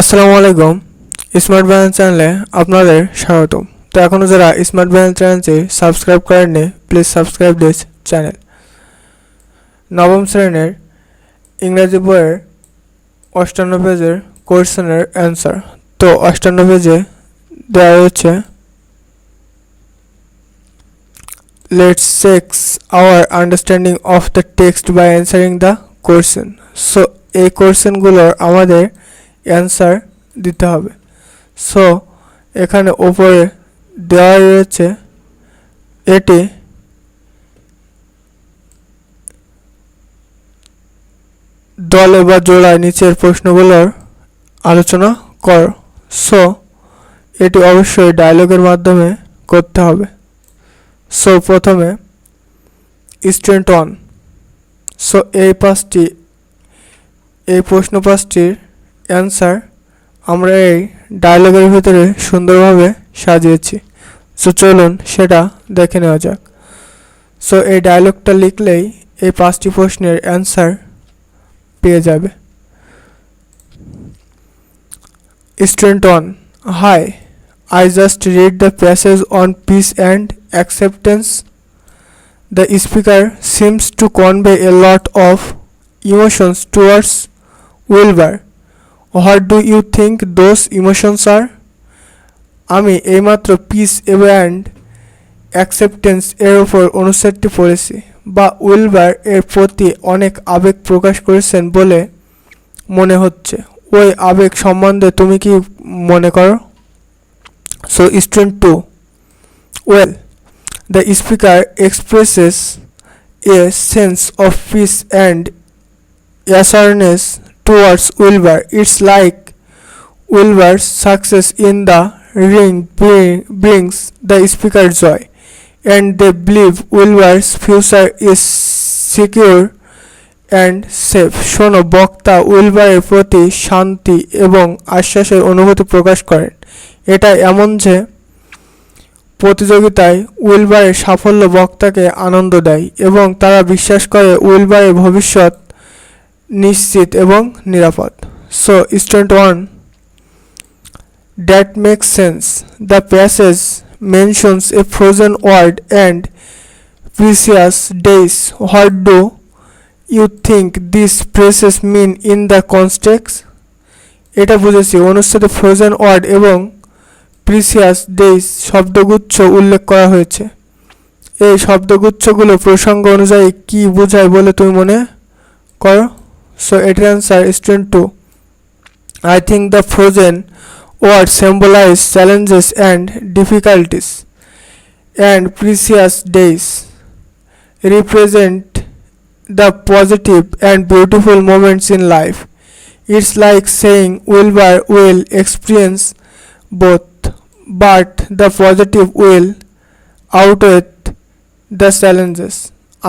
আসসালামু আলাইকুম। Smart balance চ্যানেলে আপনাদের স্বাগতম। তো এখনও যারা স্মার্ট ব্যালেন্স চ্যানেলটি সাবস্ক্রাইব করেননি, প্লিজ সাবস্ক্রাইব দিস চ্যানেল। নবম শ্রেণির ইংরেজি বইয়ের অষ্টান্ন পেজের কোয়েশ্চেনের অ্যান্সার। তো অষ্টান্ন পেজে দেওয়া হচ্ছে let's checks our understanding of the text by answering the question so এই কোয়েশ্চেনগুলোর আমাদের অ্যান্সার দিতে হবে। সো এখানে ওপরে দেওয়া রয়েছে এটি দলে বা জোড়ায় নিচের প্রশ্নগুলোর আলোচনা কর। সো এটি অবশ্যই ডায়লগের মাধ্যমে করতে হবে। সো প্রথমে স্টুডেন্ট ওয়ান সো এই পাঁচটি, এই প্রশ্ন পাঁচটির অ্যান্সার আমরা এই ডায়লগের ভিতরে সুন্দরভাবে সাজিয়েছি। সো চলুন সেটা দেখে নেওয়া যাক। সো এই ডায়লগটা লিখলেই এই পাঁচটি প্রশ্নের অ্যান্সার পেয়ে যাবে। Student one hi I just read the passage on peace and acceptance the speaker seems to convey a lot of emotions towards Wilbur what do you think those emotions are আমি এইমাত্র piece and acceptance এর ওপর অনুচ্ছেদটি পড়েছি বা Wilbur এর প্রতি অনেক আবেগ প্রকাশ করেছেন বলে মনে হচ্ছে। ওই আবেগ সম্বন্ধে তুমি কি মনে করো? So student two well the speaker expresses a sense of peace and assurance towards Wilbur. It's like Wilbur's success in the ring bring, brings the speaker joy, and they believe Wilbur's future is secure and safe. শোনো বক্তা উইলবারের প্রতি শান্তি এবং আশ্বাসের অনুভূতি প্রকাশ করেন এটা এমন যে প্রতিযোগিতায় উইলবারের সাফল্য বক্তাকে আনন্দ দেয় এবং তারা বিশ্বাস করে উইলবারের ভবিষ্যৎ নিশ্চিত এবং নিরাপদ। So student one that makes sense the passage mentions a frozen word and precious days what do you think this phrases mean in the context এটা বুঝেছি, অনুচ্ছেদে ফ্রোজেন ওয়ার্ড এবং প্রিসিয়াস ডেইস শব্দগুচ্ছ উল্লেখ করা হয়েছে। এই শব্দগুচ্ছগুলো প্রসঙ্গ অনুযায়ী কি বোঝায় বলে তুমি মনে করো? So it answer student 2. I think the frozen words symbolize challenges and difficulties and precious days represent the positive and beautiful moments in life. It's like saying Wilbur will experience both, but the positive will outweigh the challenges.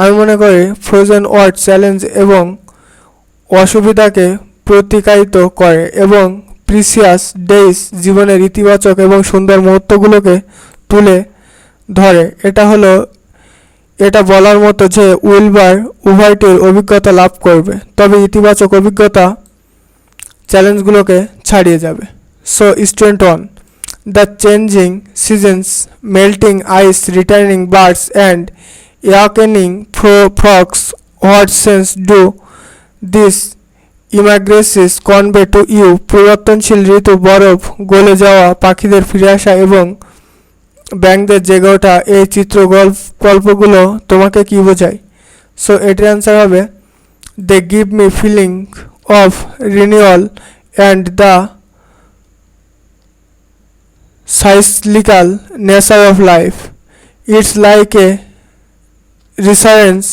আমি মনে করি frozen word challenge এবং অসুবিধাকে প্রতিকায়িত করে এবং precious days জীবনের ইতিবাচক এবং সুন্দর মুহূর্তগুলোকে তুলে ধরে। এটা হলো, এটা বলার মতো যে উইলবার উভয়টির অভিজ্ঞতা লাভ করবে, তবে ইতিবাচক অভিজ্ঞতা চ্যালেঞ্জগুলোকে ছাড়িয়ে যাবে। So, student one, the changing seasons, melting ice, returning birds, and awakening frogs what sense do this imageries convey to you পরিবর্তনশীল ঋতু, বরফ, গলে যাওয়া, পাখিদের ফিরে আসা এবং ব্যাংকদের জেগে ওঠা এই চিত্র গল্প, গল্পগুলো তোমাকে কি বোঝায়? সো এটির অ্যান্সার হবে they give me feeling of renewal and the cyclical nature of life it's like a recurrence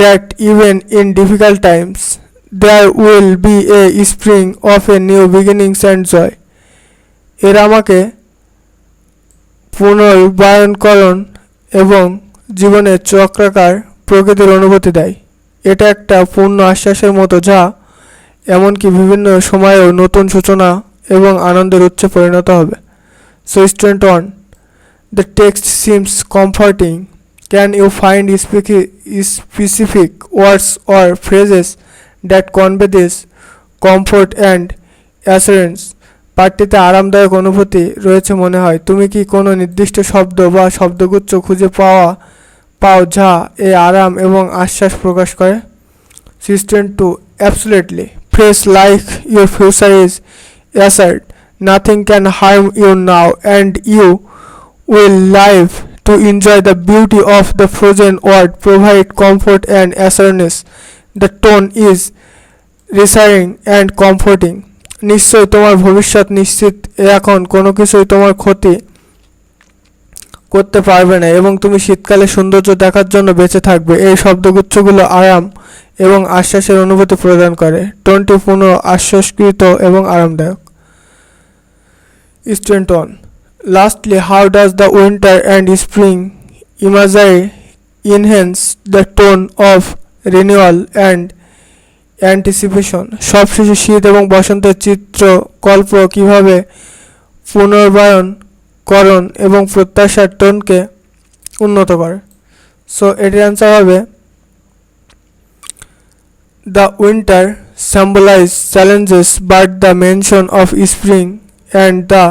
that even in difficult times, there will be a spring of a new beginnings and joy. এরা আমাকে পুনর্বায়নকরণ এবং জীবনের চক্রাকার প্রকৃতির অনুভূতি দেয়। এটা একটা পূর্ণ আশ্বাসের মতো যা এমনকি বিভিন্ন সময়েও নতুন সূচনা এবং আনন্দের উচ্চে পরিণত হবে। So student one the text seems comforting Can you find specific words or phrases that convey this comfort and assurance পাঠটিতে আরামদায়ক অনুভূতি রয়েছে মনে হয়। তুমি কি কোনো নির্দিষ্ট শব্দ বা শব্দগুচ্ছ খুঁজে পাওয়া, পাও যা এই আরাম এবং আশ্বাস প্রকাশ করে? System two absolutely fresh like your future is assured nothing can harm you now and you will live to enjoy the beauty of the frozen world, provide comfort and assurance. The tone is reassuring and comforting. নিশ্চয় তোমার ভবিষ্যৎ নিশ্চিত এখন কোনো কিছুই তোমার ক্ষতি করতে পারবে না এবং তুমি শীতকালে সৌন্দর্য দেখার জন্য বেঁচে থাকবে এই শব্দগুচ্ছগুলো আরাম এবং আশ্বাসের অনুভূতি প্রদান করে টোনটি পূর্ণ আশ্বাসকৃত এবং আরামদায়ক student Lastly, how does the winter and spring imagery enhance the tone of renewal and anticipation? সবশেষে শীত এবং বসন্তের চিত্র কল্প কীভাবে পুনর্বায়ন করণ এবং প্রত্যাশার টোনকে উন্নত করে সো এটির অ্যান্সার হবে the winter symbolize challenges but the mention of spring and the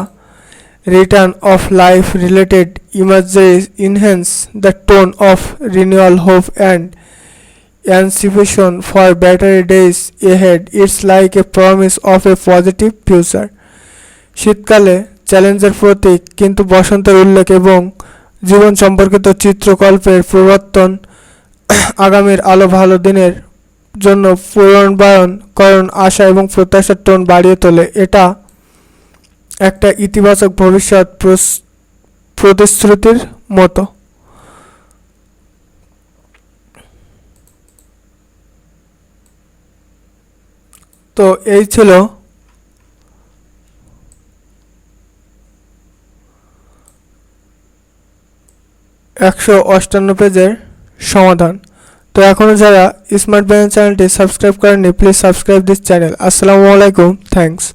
return of life related imagery enhance the tone of renewal hope and anticipation for better days ahead it's like a promise of a positive future শীতকালে চ্যালেঞ্জের প্রতীক কিন্তু বসন্তের উল্লেখ এবং জীবন সম্পর্কিত চিত্রকল্পের প্রবর্তন আগামীর আলো ভালো দিনের জন্য পূরণবায়ন করণ আশা এবং প্রত্যাশার টোন বাড়িয়ে তোলে এটা একটা ইতিবাচক ভবিষ্যৎ প্রতিশ্রুতির মতো। তো এই ছিল একশো অষ্টান্ন পেজের সমাধান। তো এখনও যারা স্মার্ট ব্যাংক চ্যানেলটি সাবস্ক্রাইব করেননি প্লিজ সাবস্ক্রাইব দিস চ্যানেল আসসালামু আলাইকুম থ্যাংকস